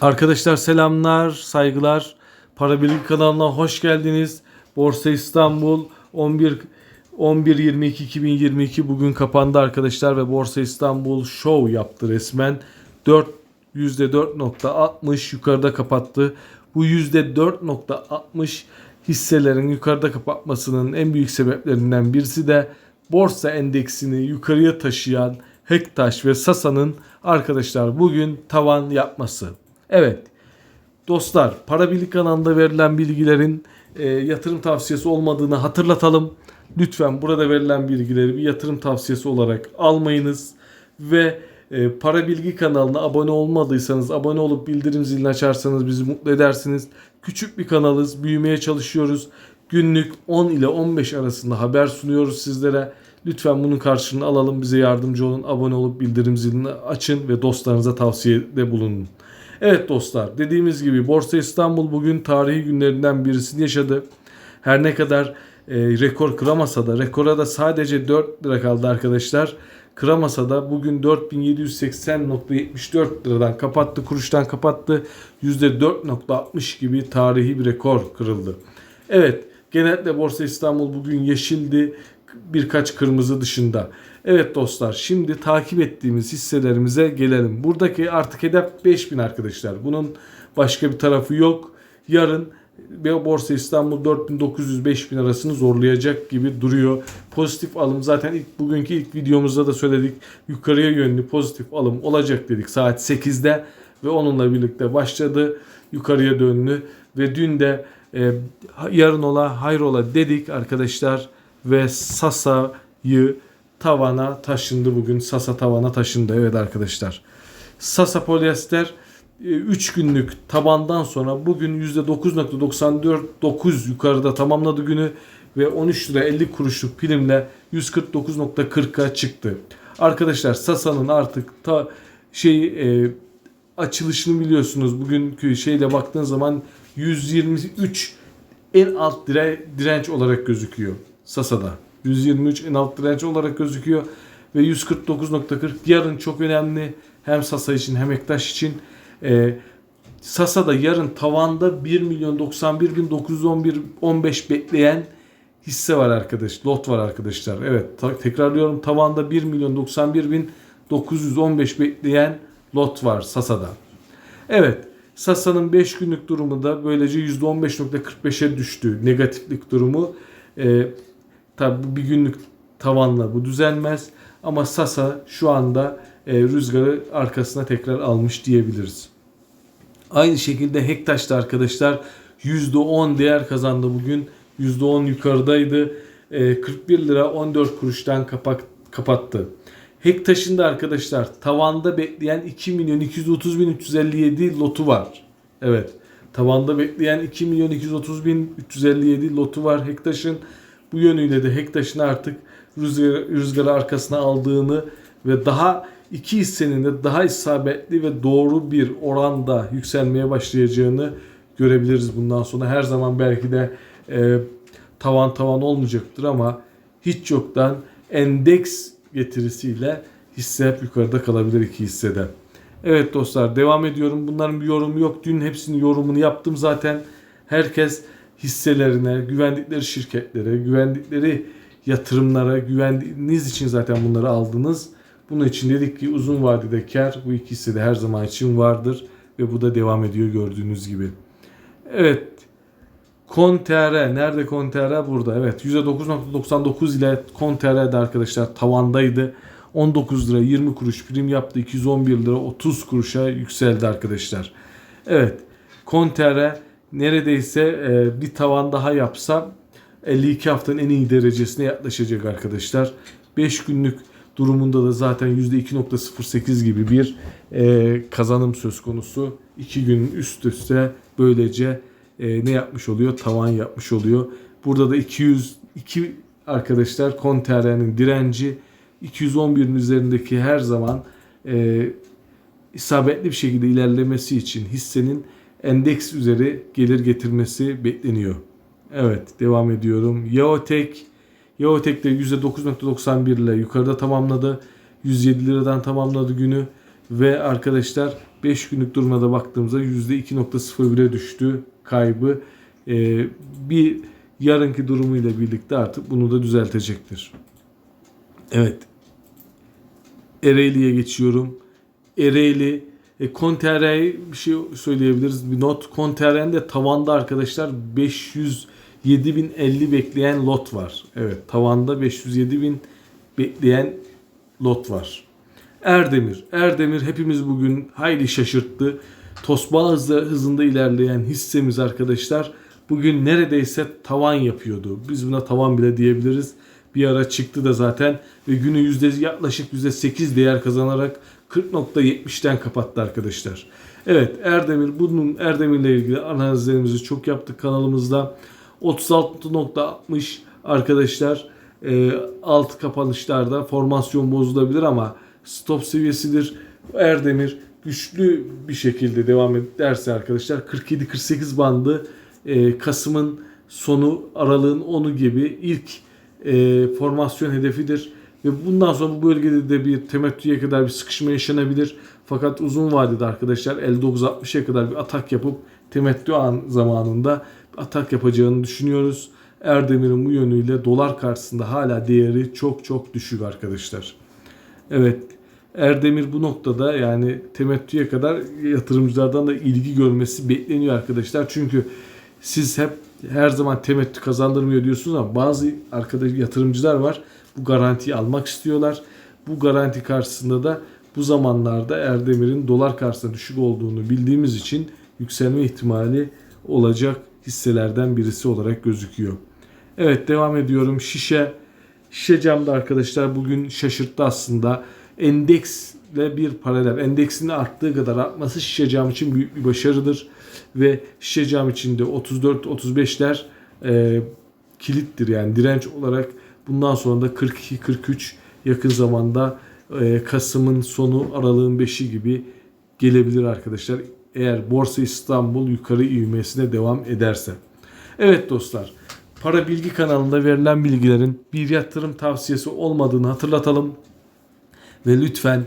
Arkadaşlar selamlar, saygılar. Para Bilgi kanalına hoş geldiniz. Borsa İstanbul 11 11 22 2022 bugün kapandı arkadaşlar ve Borsa İstanbul show yaptı resmen. 4 %4.60 yukarıda kapattı. Bu %4.60 hisselerin yukarıda kapatmasının en büyük sebeplerinden birisi de borsa endeksini yukarıya taşıyan Hektaş ve Sasa'nın arkadaşlar bugün tavan yapması. Evet dostlar para birlik kanalında verilen bilgilerin e, yatırım tavsiyesi olmadığını hatırlatalım. Lütfen burada verilen bilgileri bir yatırım tavsiyesi olarak almayınız ve e, para bilgi kanalına abone olmadıysanız abone olup bildirim zilini açarsanız bizi mutlu edersiniz. Küçük bir kanalız, büyümeye çalışıyoruz. Günlük 10 ile 15 arasında haber sunuyoruz sizlere. Lütfen bunun karşılığını alalım, bize yardımcı olun. Abone olup bildirim zilini açın ve dostlarınıza tavsiyede bulunun. Evet dostlar dediğimiz gibi Borsa İstanbul bugün tarihi günlerinden birisini yaşadı. Her ne kadar e, rekor kıramasa da rekora da sadece 4 lira kaldı arkadaşlar. Kıramasa da bugün 4780.74 liradan kapattı. Kuruştan kapattı. %4.60 gibi tarihi bir rekor kırıldı. Evet genellikle Borsa İstanbul bugün yeşildi. Birkaç kırmızı dışında. Evet dostlar şimdi takip ettiğimiz hisselerimize gelelim. Buradaki artık hedef 5000 arkadaşlar. Bunun başka bir tarafı yok. Yarın Borsa İstanbul 4900-5000 arasını zorlayacak gibi duruyor. Pozitif alım zaten ilk bugünkü ilk videomuzda da söyledik. Yukarıya yönlü pozitif alım olacak dedik saat 8'de ve onunla birlikte başladı yukarıya dönlü ve dün de e, yarın ola hayrola dedik arkadaşlar ve Sasa'yı tavana taşındı bugün. Sasa tavana taşındı evet arkadaşlar. Sasa polyester 3 günlük tabandan sonra bugün %9.94 yukarıda tamamladı günü ve 13 lira 50 kuruşluk primle 149.40'a çıktı. Arkadaşlar Sasa'nın artık ta şey e, açılışını biliyorsunuz. Bugünkü şeyle baktığın zaman 123 en alt dire, direnç olarak gözüküyor Sasa'da. 123 en alt direnç olarak gözüküyor ve 149.40 yarın çok önemli hem Sasa için hem Ektaş için. Ee, Sasa'da yarın tavanda 1 milyon 91 bin 911 15 bekleyen hisse var arkadaş. Lot var arkadaşlar. Evet ta- tekrarlıyorum tavanda 1 milyon 91 bin 915 bekleyen lot var Sasa'da. Evet Sasa'nın 5 günlük durumu da böylece %15.45'e düştü. Negatiflik durumu. Ee, Tabi bir günlük tavanla bu düzelmez. Ama Sasa şu anda e, rüzgarı arkasına tekrar almış diyebiliriz. Aynı şekilde Hektaş da arkadaşlar %10 değer kazandı bugün. %10 yukarıdaydı. E, 41 lira 14 kuruştan kapak, kapattı. Hektaş'ın da arkadaşlar tavanda bekleyen 2 milyon 230 bin 357 lotu var. Evet. Tavanda bekleyen 2 milyon 230 bin 357 lotu var Hektaş'ın. Bu yönüyle de Hektaş'ın artık rüzgar, rüzgarı arkasına aldığını ve daha iki hissenin de daha isabetli ve doğru bir oranda yükselmeye başlayacağını görebiliriz bundan sonra. Her zaman belki de e, tavan tavan olmayacaktır ama hiç yoktan endeks getirisiyle hisse hep yukarıda kalabilir iki hissede. Evet dostlar devam ediyorum. Bunların bir yorumu yok. Dün hepsinin yorumunu yaptım zaten. Herkes hisselerine, güvendikleri şirketlere, güvendikleri yatırımlara güvendiğiniz için zaten bunları aldınız. Bunun için dedik ki uzun vadede kar bu iki hisse de her zaman için vardır ve bu da devam ediyor gördüğünüz gibi. Evet. Kontr nerede Kontr burada evet %9.99 ile Kontr de arkadaşlar tavandaydı. 19 lira 20 kuruş prim yaptı 211 lira 30 kuruşa yükseldi arkadaşlar. Evet Kontr neredeyse e, bir tavan daha yapsa 52 haftanın en iyi derecesine yaklaşacak arkadaşlar. 5 günlük durumunda da zaten %2.08 gibi bir e, kazanım söz konusu. 2 gün üst üste böylece e, ne yapmış oluyor? Tavan yapmış oluyor. Burada da 202 arkadaşlar Kontr'nin direnci 211'in üzerindeki her zaman e, isabetli bir şekilde ilerlemesi için hissenin endeks üzeri gelir getirmesi bekleniyor. Evet devam ediyorum. Yaotek Yaotek de %9.91 ile yukarıda tamamladı. 107 liradan tamamladı günü ve arkadaşlar 5 günlük duruma da baktığımızda %2.01'e düştü kaybı. Ee, bir yarınki durumuyla birlikte artık bunu da düzeltecektir. Evet. Ereğli'ye geçiyorum. Ereğli e, Conterra'ya bir şey söyleyebiliriz. Bir not. Conterra'nın de tavanda arkadaşlar 507.050 bekleyen lot var. Evet tavanda 507.000 bekleyen lot var. Erdemir. Erdemir hepimiz bugün hayli şaşırttı. Tosba hızı, hızında ilerleyen hissemiz arkadaşlar bugün neredeyse tavan yapıyordu. Biz buna tavan bile diyebiliriz. Bir ara çıktı da zaten ve günü yüzde yaklaşık yüzde 8 değer kazanarak 40.70'ten kapattı arkadaşlar. Evet Erdemir bunun Erdemir'le ilgili analizlerimizi çok yaptık kanalımızda. 36.60 arkadaşlar e, alt kapanışlarda formasyon bozulabilir ama stop seviyesidir. Erdemir güçlü bir şekilde devam ederse arkadaşlar 47-48 bandı e, Kasım'ın sonu aralığın 10'u gibi ilk e, formasyon hedefidir. Ve bundan sonra bu bölgede de bir temettüye kadar bir sıkışma yaşanabilir. Fakat uzun vadede arkadaşlar 59-60'a kadar bir atak yapıp temettü an zamanında atak yapacağını düşünüyoruz. Erdemir'in bu yönüyle dolar karşısında hala değeri çok çok düşük arkadaşlar. Evet Erdemir bu noktada yani temettüye kadar yatırımcılardan da ilgi görmesi bekleniyor arkadaşlar. Çünkü siz hep her zaman temettü kazandırmıyor diyorsunuz ama bazı arkadaş yatırımcılar var. Bu garantiyi almak istiyorlar. Bu garanti karşısında da bu zamanlarda Erdemir'in dolar karşısında düşük olduğunu bildiğimiz için yükselme ihtimali olacak hisselerden birisi olarak gözüküyor. Evet devam ediyorum. Şişe Şişe camda arkadaşlar bugün şaşırttı aslında. Endeksle bir paralel. Endeksin arttığı kadar artması şişe cam için büyük bir başarıdır. Ve şişe cam içinde 34-35'ler e, kilittir yani direnç olarak bundan sonra da 42-43 yakın zamanda e, Kasım'ın sonu aralığın 5'i gibi gelebilir arkadaşlar. Eğer Borsa İstanbul yukarı ivmesine devam ederse. Evet dostlar Para Bilgi kanalında verilen bilgilerin bir yatırım tavsiyesi olmadığını hatırlatalım. Ve lütfen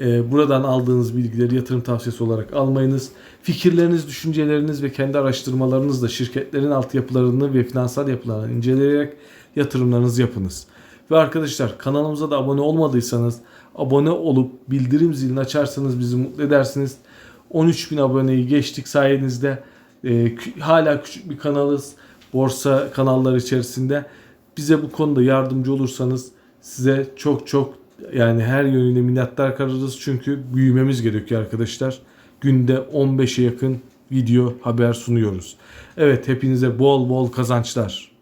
buradan aldığınız bilgileri yatırım tavsiyesi olarak almayınız. Fikirleriniz, düşünceleriniz ve kendi araştırmalarınızla şirketlerin altyapılarını ve finansal yapılarını inceleyerek yatırımlarınızı yapınız. Ve arkadaşlar kanalımıza da abone olmadıysanız abone olup bildirim zilini açarsanız bizi mutlu edersiniz. 13.000 aboneyi geçtik sayenizde. E, hala küçük bir kanalız borsa kanalları içerisinde. Bize bu konuda yardımcı olursanız size çok çok yani her yönüyle minnettar kalırız. Çünkü büyümemiz gerekiyor arkadaşlar. Günde 15'e yakın video haber sunuyoruz. Evet hepinize bol bol kazançlar.